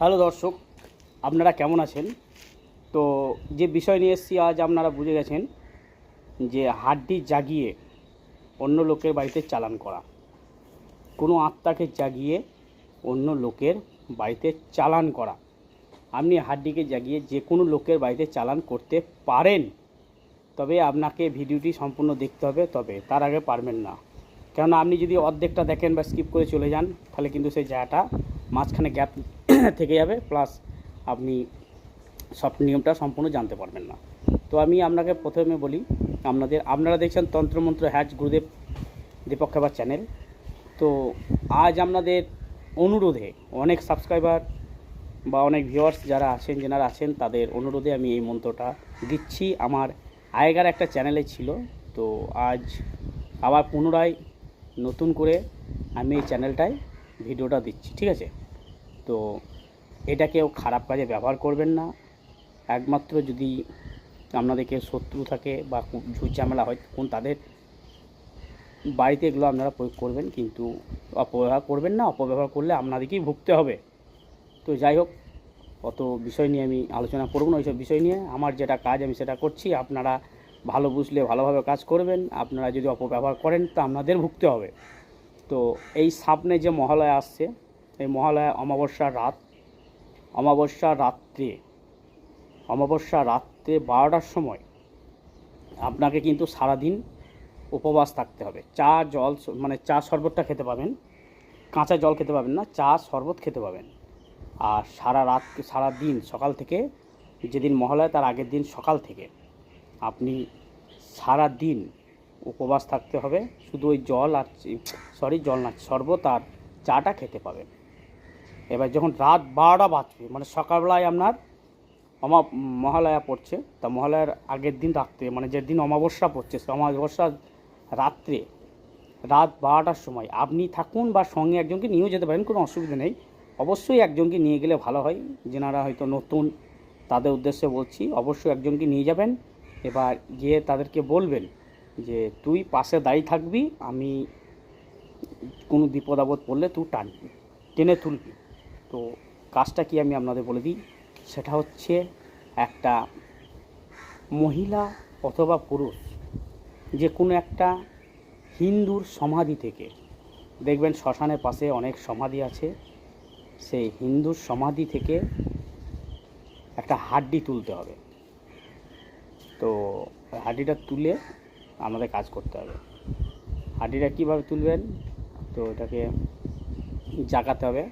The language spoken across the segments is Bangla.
হ্যালো দর্শক, আপনারা কেমন আছেন? তো যে বিষয় নিয়ে এসেছি, আজ আপনারা বুঝে গেছেন যে হাড্ডি জাগিয়ে অন্য লোকের বাড়িতে চালান করা। কোনো আত্মাকে জাগিয়ে অন্য লোকের বাড়িতে চালান করা। আপনি হাড্ডিকে জাগিয়ে যে কোনো লোকের বাড়িতে চালান করতে পারেন। তবে আপনাকে ভিডিওটি সম্পূর্ণ দেখতে হবে, তবে তার আগে পারবেন না। কেননা আপনি যদি অর্ধেকটা দেখেন বা স্কিপ করে চলে যান, তাহলে কিন্তু সেই জায়গাটা মাঝখানে গ্যাপ থেকে যাবে প্লাস আপনি সব নিয়মটা সম্পূর্ণ জানতে পারবেন না। তো আমি আপনাকে প্রথমে বলি, আপনাদের, আপনারা দেখছেন তন্ত্রমন্ত্র হ্যাচ গুরুদেব দীপক খাবার চ্যানেল তো আজ আপনাদের অনুরোধে অনেক সাবস্ক্রাইবার বা অনেক ভিউয়ার্স যারা আছেন যেনারা আছেন, তাদের অনুরোধে আমি এই মন্ত্রটা দিচ্ছি। আমার আগেকার একটা চ্যানেলে ছিল, তো আজ আবার পুনরায় নতুন করে আমি এই চ্যানেলটায় ভিডিওটা দিচ্ছি, ঠিক আছে? তো এটা কেউ খারাপ কাজে ব্যবহার করবেন না। একমাত্র যদি আপনাদের কেউ শত্রু থাকে বা ঝামেলা হয়, তখন তাদের বাড়িতে এগুলো আপনারা প্রয়োগ করবেন, কিন্তু অপব্যবহার করবেন না। অপব্যবহার করলে আপনাদেরকেই ভুগতে হবে। তো যাই হোক, অত বিষয় নিয়ে আমি আলোচনা করব না, ওইসব বিষয় নিয়ে। আমার যেটা কাজ, আমি সেটা করছি। আপনারা ভালো বুঝলে, ভালোভাবে কাজ করবেন। আপনারা যদি অপব্যবহার করেন, তো আপনাদের ভুগতে হবে। তো এই সামনে যে মহালয়া আসছে, এই মহালয়া অমাবস্যার রাত অমাবস্যার রাত্রে, অমাবস্যা রাত্রে বারোটার সময় আপনাকে কিন্তু সারাদিন উপবাস থাকতে হবে। চা, জল মানে চা শরবতটা খেতে পাবেন। কাঁচা জল খেতে পাবেন না, চা শরবত খেতে পাবেন। আর সারা রাত, সারা দিন, সকাল থেকে যেদিন মহালয়া, তার আগের দিন সকাল থেকে আপনি সারা দিন উপবাস থাকতে হবে। শুধু ওই জল আর সরি জল না, শরবত আর চাটা খেতে পাবেন। এবার যখন রাত বারোটা বাজবে মানে সকালবেলায় আপনার অমা, মহালয়া পড়ছে, তা মহালয়ার আগের দিন রাত্রে মানে যেদিন অমাবস্যা পড়ছে সে অমাবস্যা রাত্রে, রাত বারোটার সময় আপনি থাকুন বা সঙ্গে একজনকে নিয়েও যেতে পারেন, কোনো অসুবিধা নেই। অবশ্যই একজনকে নিয়ে গেলে ভালো হয়। যেনারা হয়তো নতুন, তাদের উদ্দেশ্যে বলছি, অবশ্যই একজনকে নিয়ে যাবেন। এবার গিয়ে তাদেরকে বলবেন যে তুই পাশে দাঁড়িয়ে থাকবি, আমি কোনো বিপদ আপদ পড়লে তুই টানবি, টেনে তুলবি। তো কাজটা কি আমি আপনাদের বলে দিই? সেটা হচ্ছে একটা মহিলা অথবা পুরুষ, যে কোনো একটা হিন্দুর সমাধি থেকে, দেখবেন শ্মশানের পাশে অনেক সমাধি আছে, সেই হিন্দুর সমাধি থেকে একটা হাড্ডি তুলতে হবে। তো হাড্ডিটা তুলে আমাদের কাজ করতে হবে। হাড্ডিটা কীভাবে তুলবেন? তো এটাকে জাগাতে হবে।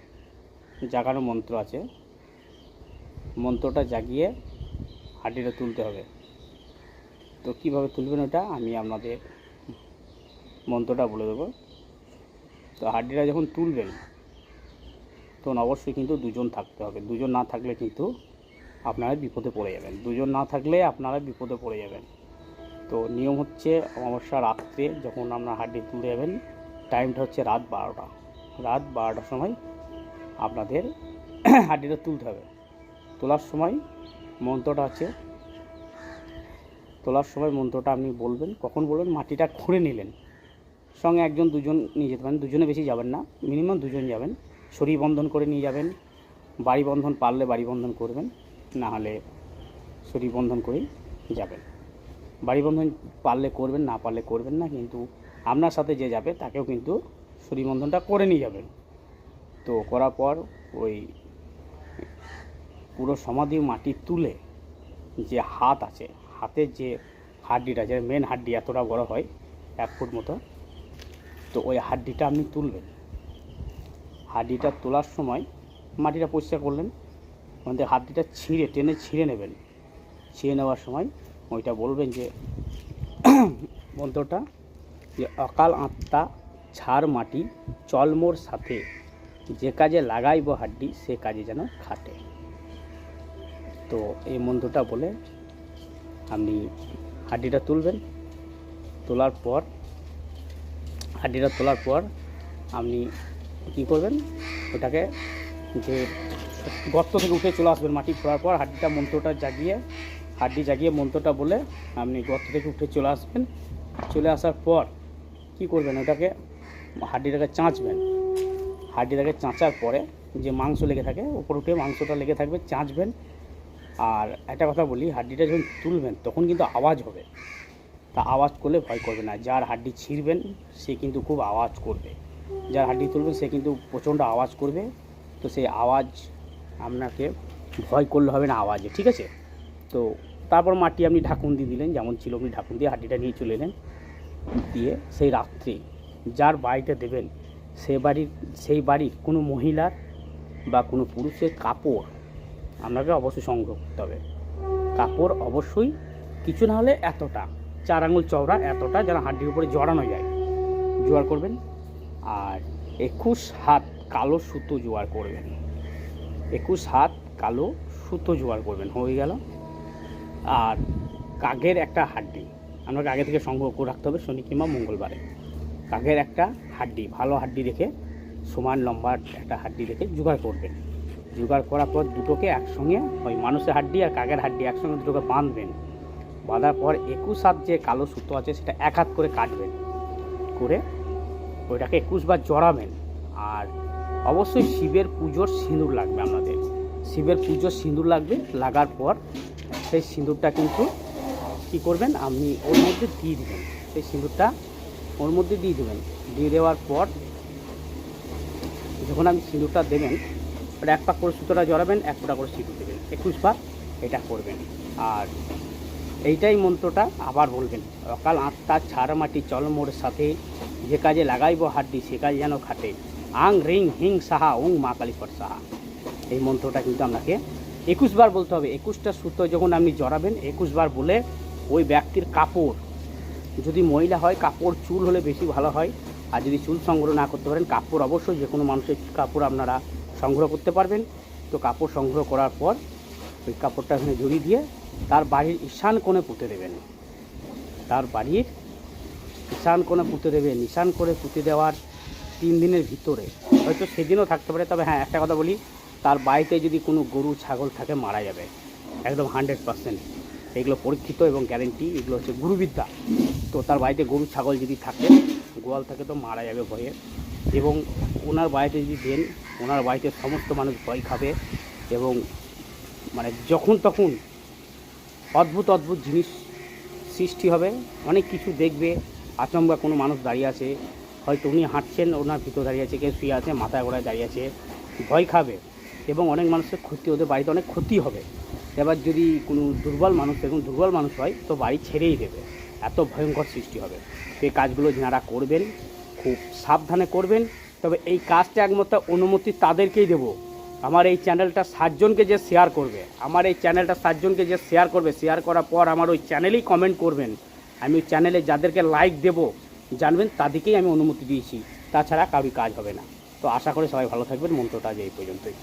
জাগানো মন্ত্র আছে। মন্ত্রটা জাগিয়ে হাড্ডিটা তুলতে হবে। তো কীভাবে তুলবেন ওটা? আমি আপনাদের মন্ত্রটা বলে দেবো। তো হাড্ডিটা যখন তুলবেন, তখন অবশ্যই কিন্তু দুজন থাকতে হবে। দুজন না থাকলে কিন্তু আপনারা বিপদে পড়ে যাবেন। দুজন না থাকলে আপনারা বিপদে পড়ে যাবেন। তো নিয়ম হচ্ছে অমাবস্যা রাত্রে যখন আপনার হাড্ডি তুলে যাবেন টাইমটা হচ্ছে রাত বারোটা। রাত বারোটার সময় আপনাদের হাড্ডিটা তুলতে হবে। তোলার সময় মন্ত্রটা আছে। তোলার সময় মন্ত্রটা আপনি বলবেন, কখন বলবেন, মাটিটা খুঁড়ে নিলেন। সঙ্গে একজন, দুজন নিয়ে যেতে পারেন। দুজনে বেশি যাবেন না মিনিমাম দুজন যাবেন। শরীর বন্ধন করে নিয়ে যাবেন, বাড়ি বন্ধন পারলে বাড়ি বন্ধন করবেন, না হলে শরীর বন্ধন করেই যাবেন। বাড়ি বন্ধন পারলে করবেন, না পারলে করবেন না, কিন্তু আপনার সাথে যে যাবে তাকেও কিন্তু বন্ধনটা করে নিয়ে যাবেন। তো করার পর ওই পুরো সমাধি মাটি তুলে যে হাত আছে হাতের যে হাড্ডিটা যে মেন হাড্ডি এতটা বড় হয়, এক ফুট মতো, তো ওই হাড্ডিটা আপনি তুলবেন। হাড্ডিটা তোলার সময় মাটিটা পরিষ্কার করলেন আমাদের হাড্ডিটা ছিঁড়ে, টেনে ছিঁড়ে নেবেন। ছিঁড়ে নেওয়ার সময় ওইটা বলবেন যে মন্ত্রটা যে অকাল আত্মা ছাড় মাটি চলমোর সাথে যে কাজে লাগাইব হাড্ডি, সে কাজে যেন খাটে। তো এই মন্ত্রটা বলে, আপনি হাড্ডিটা তুলবেন। তোলার পর, হাড্ডিটা তোলার পর আপনি কী করবেন? ওটাকে যে গর্ত থেকে উঠে চলে আসবেন মাটি খোঁড়ার পর, হাড্ডিটা মন্ত্রটা জাগিয়ে হাড্ডি জাগিয়ে মন্ত্রটা বলে আপনি গর্ত থেকে উঠে চলে আসবেন। চলে আসার পর কি করবেন? ওটাকে হাড্ডিটাকে চাঁচবেন। হাড্ডিটাকে চাঁচার পরে যে মাংস লেগে থাকে ওপর উঠে মাংসটা লেগে থাকবে, চাঁচবেন। আর একটা কথা বলি, হাড্ডিটা যখন তুলবেন, তখন কিন্তু আওয়াজ হবে। তা আওয়াজ করলে ভয় করবে না। যার হাড্ডি ছিঁড়বেন, সে কিন্তু খুব আওয়াজ করবে। যার হাড্ডি তুলবেন, সে কিন্তু প্রচণ্ড আওয়াজ করবে। তো সেই আওয়াজ আপনাকে ভয় করলে হবে না আওয়াজে, ঠিক আছে? তো তারপর মাটি আপনি ঢাকুন দিয়ে দিলেন, যেমন ছিল আপনি ঢাকুন দিয়ে হাড্ডিটা নিয়ে চলে এলেন। দিয়ে সেই রাত্রে যার বাড়িতে দেবেন, সে বাড়ির, সেই বাড়ির কোনো মহিলার বা কোনো পুরুষের কাপড় আপনাকে অবশ্যই সংগ্রহ করতে হবে। কাপড় অবশ্যই কিছু না হলে এতটা, চার আঙুল চওড়া এতটা যেন হাড্ডির উপরে জড়ানো যায়। জোয়ার করবেন আর একুশ হাত কালো সুতো জোয়ার করবেন। একুশ হাত কালো সুতো জোয়ার করবেন, হয়ে গেল। আর কাকের একটা হাড্ডি। আপনাকে আগে থেকে সংগ্রহ করে রাখতে হবে শনি কিংবা মঙ্গলবারে। কাকের একটা হাড্ডি, ভালো হাড্ডি দেখে, সমান লম্বা একটা হাড্ডি দেখে জোগাড় করবেন। জোগাড় করার পর দুটোকে একসঙ্গে, ওই মানুষের হাড্ডি আর কাকের হাড্ডি একসঙ্গে দুটোকে বাঁধবেন। বাঁধার পর একুশ হাত যে কালো সুতো আছে, সেটা এক হাত করে কাটবেন। করে ওইটাকে একুশ বার জড়াবেন। আর অবশ্যই শিবের পুজোর সিঁদুর লাগবে আপনাদের শিবের পুজোর সিঁদুর লাগবে, লাগার পর সেই সিঁদুরটা কিন্তু কী করবেন, আপনি ওর মধ্যে দিয়ে দেবেন। সেই সিঁদুরটা ওর মধ্যে দিয়ে দেবেন। দিয়ে দেওয়ার পর যখন আপনি সিঁদুরটা দেবেন এক পাক করে সুতোটা জড়াবেন, এক ফোঁটা করে সিঁদুর দেবেন। একুশ বার এটা করবেন। আর এইটাই মন্ত্রটা আবার বলবেন, অকাল আত্মা ছাড় মাটি চল মোর সাথে, যে কাজে লাগাইব হাড্ডি সে কাজ যেন খাটে। আং রিং হিং সাহা, উং মা কালীপট সাহা এই মন্ত্রটা কিন্তু আপনাকে একুশ বার বলতে হবে, একুশটা সুতো যখন আপনি জড়াবেন, একুশ বার বলে ওই ব্যক্তির কাপড়, যদি মহিলা হয়, কাপড়, চুল হলে বেশি ভালো হয়। আর যদি চুল সংগ্রহ না করতে পারেন, কাপড় অবশ্যই যে কোনো মানুষের কাপড় আপনারা সংগ্রহ করতে পারবেন। তো কাপড় সংগ্রহ করার পর ওই কাপড়টা এখানে জড়িয়ে দিয়ে তার বাড়ির ঈশান কোণে পুঁতে দেবেন। তার বাড়ির ঈশান কোণে পুঁতে দেবেন। ঈশান করে পুঁতে দেওয়ার তিন দিনের ভিতরে, হয়তো সেদিনও থাকতে পারে, তবে হ্যাঁ একটা কথা বলি তার বাড়িতে যদি কোনো গরু, ছাগল থাকে, মারা যাবে। একদম হান্ড্রেড পার্সেন্ট। এগুলো পরীক্ষিত এবং গ্যারেন্টি এগুলো হচ্ছে গুরুবিদ্যা। তো তার বাড়িতে গরু, ছাগল যদি থাকে, গোয়াল থাকে তো মারা যাবে ভয়ে। এবং ওনার বাড়িতে যদি দেন, ওনার বাড়িতে সমস্ত মানুষ ভয় খাবে এবং মানে যখন তখন অদ্ভুত অদ্ভুত জিনিস সৃষ্টি হবে। অনেক কিছু দেখবে। আচমকা কোনো মানুষ দাঁড়িয়ে আছে। হয়তো উনি হাঁটছেন, ওনার ভিতর দাঁড়িয়ে আছে, কেউ শুয়ে আছে, মাথায় গোড়ায় দাঁড়িয়ে আছে। ভয় খাবে। এবং অনেক মানুষের ক্ষতি, ওদের বাড়িতে অনেক ক্ষতি হবে। এবার যদি কোনো দুর্বল মানুষ, এরকম দুর্বল মানুষ হয়, তো বাড়ি ছেড়েই দেবে। এত ভয়ঙ্কর সৃষ্টি হবে। সেই কাজগুলো যারা করবেন, খুব সাবধানে করবেন। তবে এই কাজটা একমাত্র অনুমতি তাদেরকেই দেবো। আমার এই চ্যানেলটা সাতজনকে যে শেয়ার করবে, আমার এই চ্যানেলটা সাতজনকে যে শেয়ার করবে শেয়ার করার পর আমার ওই চ্যানেলেই কমেন্ট করবেন। আমি ওই চ্যানেলে যাদেরকে লাইক দেব, জানবেন, তাদেরকেই আমি অনুমতি দিয়েছি। তাছাড়া কারোর কাজ হবে না। তো আশা করি সবাই ভালো থাকবেন। মন্ত্রটা যে এই পর্যন্তই।